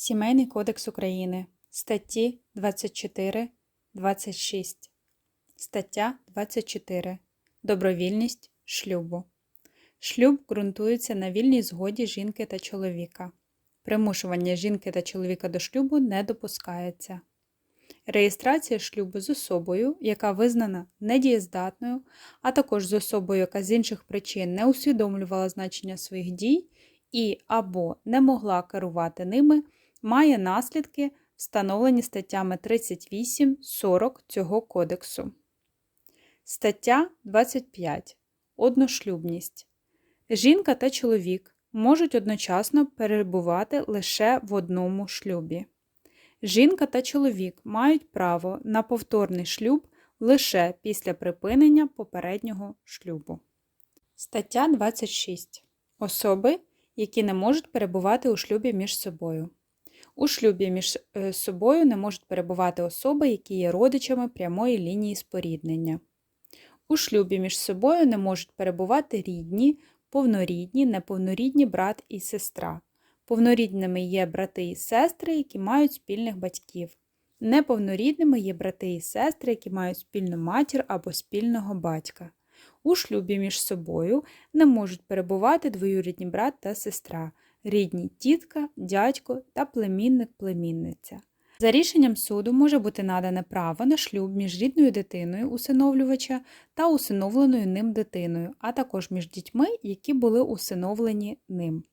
Сімейний кодекс України. Статті 24, 26. Стаття 24. Добровільність шлюбу. Шлюб ґрунтується на вільній згоді жінки та чоловіка. Примушування жінки та чоловіка до шлюбу не допускається. Реєстрація шлюбу з особою, яка визнана недієздатною, а також з особою, яка з інших причин не усвідомлювала значення своїх дій і або не могла керувати ними, має наслідки, встановлені статтями 38-40 цього кодексу. Стаття 25. Одношлюбність. Жінка та чоловік можуть одночасно перебувати лише в одному шлюбі. Жінка та чоловік мають право на повторний шлюб лише після припинення попереднього шлюбу. Стаття 26. Особи, які не можуть перебувати у шлюбі між собою. У шлюбі між е, собою не можуть перебувати особи, які є родичами прямої лінії споріднення. У шлюбі між собою не можуть перебувати рідні, повнорідні, неповнорідні брат і сестра. Повнорідними є брати і сестри, які мають спільних батьків. Неповнорідними є брати і сестри, які мають спільну матір або спільного батька. У шлюбі між собою не можуть перебувати двоюрідні брат та сестра, рідні тітка, дядько та племінник-племінниця. За рішенням суду може бути надане право на шлюб між рідною дитиною усиновлювача та усиновленою ним дитиною, а також між дітьми, які були усиновлені ним.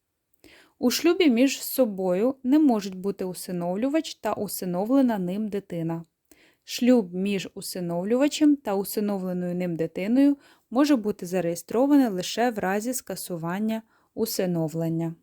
У шлюбі між собою не можуть бути усиновлювач та усиновлена ним дитина. Шлюб між усиновлювачем та усиновленою ним дитиною може бути зареєстрований лише в разі скасування усиновлення.